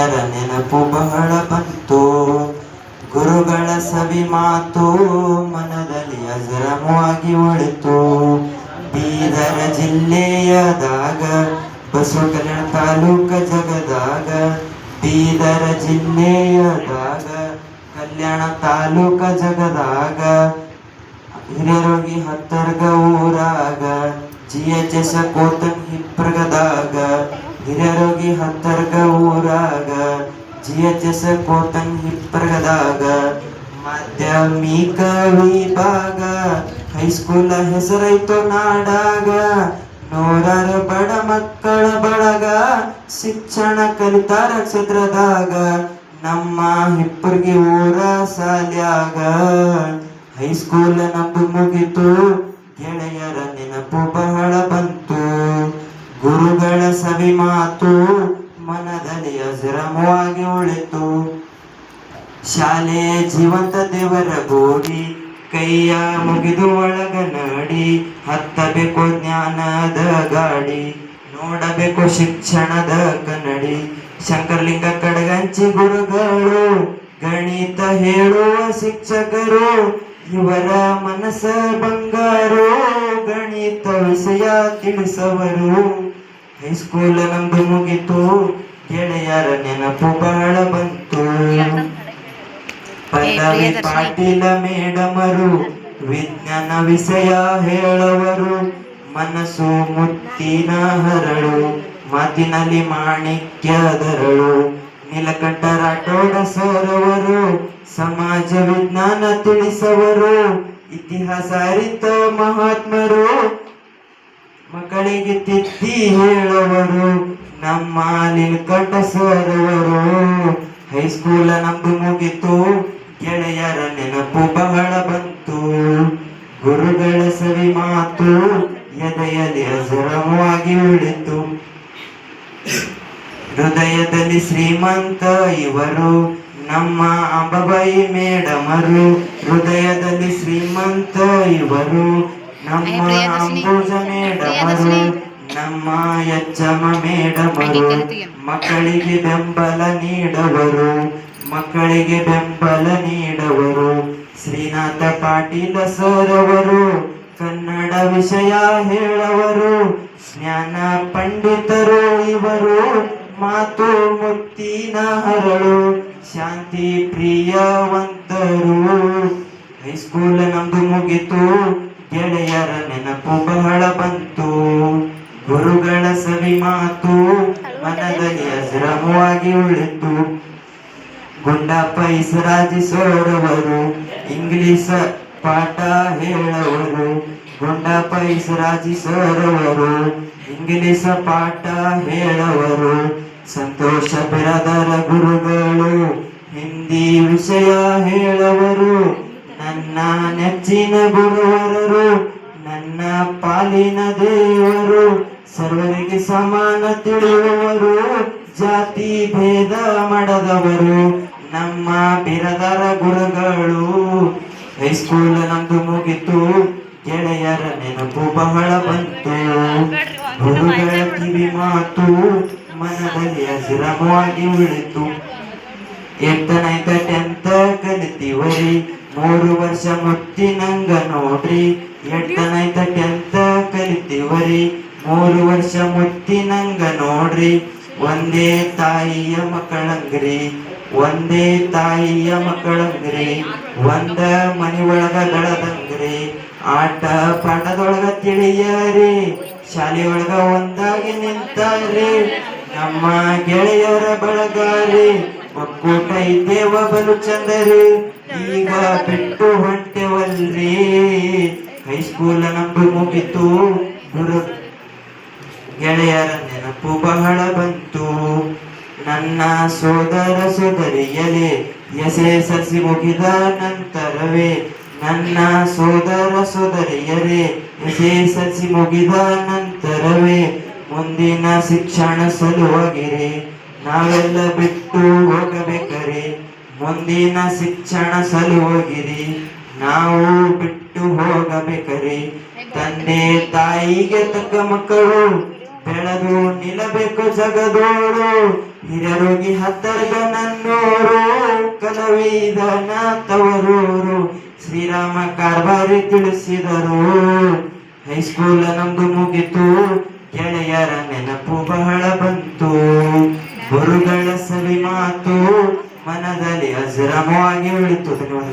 ಗೆಳೆಯರ ನೆನಪು ಬಹಳ ಬಂತು. ಗುರುಗಳ ಸವಿ ಮಾತು ಮನದಲ್ಲಿ ಅಜರಮವಾಗಿ ಉಳಿತು. ಬೀದರ ಜಿಲ್ಲೆಯದಾಗ ಬಸವ ಕಲ್ಯಾಣ ತಾಲೂಕ ಜಗದಾಗ, ಬೀದರ ಜಿಲ್ಲೆಯದಾಗ, ಕಲ್ಯಾಣ ತಾಲೂಕ ಜಗದಾಗ, ಹಿರಿಯರೋಗಿ ಹತ್ತರ್ಗ ಊರಾಗ ಜಿ ಎಚ್ ಎಸ್ ಕೋತನ್ ಹಿಪ್ರಗದಾಗ ಹಿರಿಯರೋಗಿ ಹತ್ತರ್ಗ ಊರಾಗ ಜಿ ಎಚ್ ಎಸ್ ಕೋತನ್ ಹಿಪ್ರಗದಾಗ ಮಾಧ್ಯಮಿಕ ವಿಭಾಗ ಹೈಸ್ಕೂಲ್ ಹೆಸರೈತು ನಾಡಾಗ, ನೂರಾರು ಬಡ ಮಕ್ಕಳ ಬಳಗ, ಶಿಕ್ಷಣ ಕಲಿತಾರ ಕ್ಷೇತ್ರದಾಗ ನಮ್ಮ ಹಿಪ್ಪರ್ಗಿ ಊರ ಸಾಲ್ಯಾಗ. ಹೈಸ್ಕೂಲ್ ನಮ್ದು ಮುಗಿತು, ಗೆಳೆಯರ ನೆನಪು ಬಹಳ ಬಂತು. ಗುರುಗಳ ಸವಿ ಮಾತು ಮನದಲ್ಲಿ ಅಜರಮವಾಗಿ ಉಳಿತು. ಶಾಲೆ ಜೀವಂತ ದೇವರ ಗೋಡಿ, ಕೈಯ ಮುಗಿದು ಒಳಗ ನಡಿ, ಹತ್ತಬೇಕು ಜ್ಞಾನದ ಗಾಡಿ, ನೋಡಬೇಕು ಶಿಕ್ಷಣದ ಕನ್ನಡಿ. ಶಂಕರಲಿಂಗ ಕಡಗಂಚಿ ಗುರುಗಳು, ಗಣಿತ ಹೇಳುವ ಶಿಕ್ಷಕರು ಇವರ ಮನಸ ಬಂಗಾರು ಗಣಿತ ವಿಷಯ ತಿಳಿಸವರು. ಹೈಸ್ಕೂಲ್ ನಮ್ದು ಮುಗಿತು ಗೆಳೆಯರ ನೆನಪು ಬಹಳ ಬಂತು. ಪಲ್ಲವಿ ಪಾಟೀಲ ಮೇಡಮರು ವಿಜ್ಞಾನ ವಿಷಯ ಹೇಳವರು. ಮನಸ್ಸು ಮುತ್ತಿನ ಹರಳು ಮಾತಿನಲ್ಲಿ ಮಾಣಿಕ್ಯದರಳು ನೀಲಕಂಠ ಸೋರವರು ಸಮಾಜ ವಿಜ್ಞಾನ ತಿಳಿಸವರು, ಇತಿಹಾಸ ಅರಿತ ಮಹಾತ್ಮರು, ಮಕ್ಕಳಿಗೆ ತಿದ್ದಿ ಹೇಳುವರು, ನಮ್ಮ ನೀಲಕಂಠ ಸೋರವರು ಹೈಸ್ಕೂಲ ನಮ್ದು ಮುಗಿತು, ಗೆಳೆಯರ ನೆನಪು ಬಹಳ ಬಂತು. ಗುರುಗಳ ಸವಿ ಮಾತು, ಎದೆಯಲ್ಲಿ ಅಜರಮವಾಗಿ ಉಳಿತು. ಹೃದಯದಲ್ಲಿ ಶ್ರೀಮಂತ ಇವರು ನಮ್ಮ ಅಂಬಾಬಾಯಿ ಮೇಡಮರು ಹೃದಯದಲ್ಲಿ ಶ್ರೀಮಂತ ಇವರು ನಮ್ಮ ಅಂಬುಜ ಮೇಡಮರು ನಮ್ಮ ಯಜ್ಜಮ ಮೇಡಮರು ಮಕ್ಕಳಿಗೆ ಬೆಂಬಲ ನೀಡವರು ಮಕ್ಕಳಿಗೆ ಬೆಂಬಲ ನೀಡವರು ಶ್ರೀನಾಥ ಪಾಟೀಲ ಸರವರು ಕನ್ನಡ ವಿಷಯ ಹೇಳವರು ಜ್ಞಾನ ಪಂಡಿತರು ಇವರು. ಮಾತು ಮುತ್ತಿನ ಹರಳು. ಶಾಂತಿ ಪ್ರಿಯವಂತರು. ಹೈಸ್ಕೂಲ್ ನಮ್ದು ಮುಗಿತು. ಗೆಳೆಯರ ನೆನಪು ಬಹಳ ಬಂತು. ಗುರುಗಳ ಸವಿ ಮಾತು ಮನದಲ್ಲಿ ಅಜರಮವಾಗಿ ಉಳಿತು. ಗುಂಡಪ್ಪ ಇಸರಾಜಿ ಸೋರವರು. ಇಂಗ್ಲಿಷ್ ಪಾಠ ಹೇಳವರು ಗುಂಡಪ್ಪ ಇಸರಾಜಿ ಸೋರವರು. ಇಂಗ್ಲಿಷ್ ಪಾಠ ಹೇಳವರು ಸಂತೋಷ ಬಿರದರ ಗುರುಗಳು, ಹಿಂದಿ ವಿಷಯ ಹೇಳವರು, ನನ್ನ ನೆಚ್ಚಿನ ಗುರುವರರು, ನನ್ನ ಪಾಲಿನ ದೇವರು, ಸರ್ವರಿಗೆ ಸಮಾನ ತಿಳಿಯುವವರು, ಜಾತಿ ಭೇದ ಮಾಡದವರು, ನಮ್ಮ ಬಿರದರ ಗುರುಗಳು. ಹೈಸ್ಕೂಲ್ ನಮ್ದು ಮುಗಿತು, ಗೆಳೆಯರ ನೆನಪು ಬಹಳ ಬಂತು, ಗುರುಗಳ ಕಿವಿ ಮಾತು ಮನದಲ್ಲಿ ಹಸಿರಮವಾಗಿ ಉಳಿತು. ಎಂತ ಟೆಂತ ಕಲಿತೀವರಿ. ಮೂರು ವರ್ಷ ಮುತ್ತಿನಂಗ ನೋಡ್ರಿ. ಎಂತ ಕಲಿತೀವರಿ. ಮೂರು ವರ್ಷ ಮುತ್ತಿನಂಗ ನೋಡ್ರಿ. ಒಂದೇ ತಾಯಿಯ ಮಕ್ಕಳಂಗ್ರಿ. ಒಂದೇ ತಾಯಿಯ ಮಕ್ಕಳಂಗ್ರಿ. ಒಂದ ಮನಿ ಒಳಗ ಗಳದಂಗ್ರಿ ಆಟ ಪಾಠದೊಳಗ ತಿಳಿಯರಿ. ಶಾಲೆಯೊಳಗ ಒಂದಾಗಿ ನಿಂತಾರಿ. ನಮ್ಮ ಗೆಳೆಯರ ಬಳಗಾರಿ, ಒಕ್ಕೂಟ ಇದ್ದೇವ ಬಲು ಚಂದರಿ. ಈಗ ಬಿಟ್ಟು ಹೊಂಟೆವಲ್ರಿ. ಹೈಸ್ಕೂಲ್ ನಮ್ದು ಮುಗಿತು. ಗುರು, ಗೆಳೆಯರ ನೆನಪು ಬಹಳ ಬಂತು. ನನ್ನ ಸೋದರ ಸೋದರಿಯಲೇ ಎಸೆ ಸಸಿ ಮುಗಿದ ನಂತರವೇ ನನ್ನ ಸೋದರ ಸೋದರಿಯರೇ ಎಸೆ ಸಸಿ ಮುಗಿದ ನಂತರವೇ ಮುಂದಿನ ಶಿಕ್ಷಣ ಸಲುವಾಗಿರಿ ನಾವೆಲ್ಲ ಬಿಟ್ಟು ಹೋಗಬೇಕರಿ ಮುಂದಿನ ಶಿಕ್ಷಣ ಸಲುವಾಗಿರಿ ನಾವು ಬಿಟ್ಟು ಹೋಗಬೇಕರಿ ತಂದೆ ತಾಯಿಗೆ ತಕ್ಕ ಮಕ್ಕಳು ಬೆಳೆದು ನಿಲ್ಲಬೇಕು ಜಗದೋಳು ಹಿರಿಯರೋಗಿ ಹತ್ತರ್ಗ ನನ್ನೋರು ಕಲವಿದನ ತವರೂರು. ಶ್ರೀರಾಮ ಕಾರ್ಬಾರಿ ತಿಳಿಸಿದರು. ಹೈಸ್ಕೂಲ್ ನಮ್ದು ಮುಗಿತು. ಗೆಳೆಯರ ನೆನಪು ಬಹಳ ಬಂತು. ಗುರುಗಳ ಸವಿ ಮಾತು ಮನದಲ್ಲಿ ಅಜರಮವಾಗಿ ಉಳಿತು. ಧನ್ಯವಾದ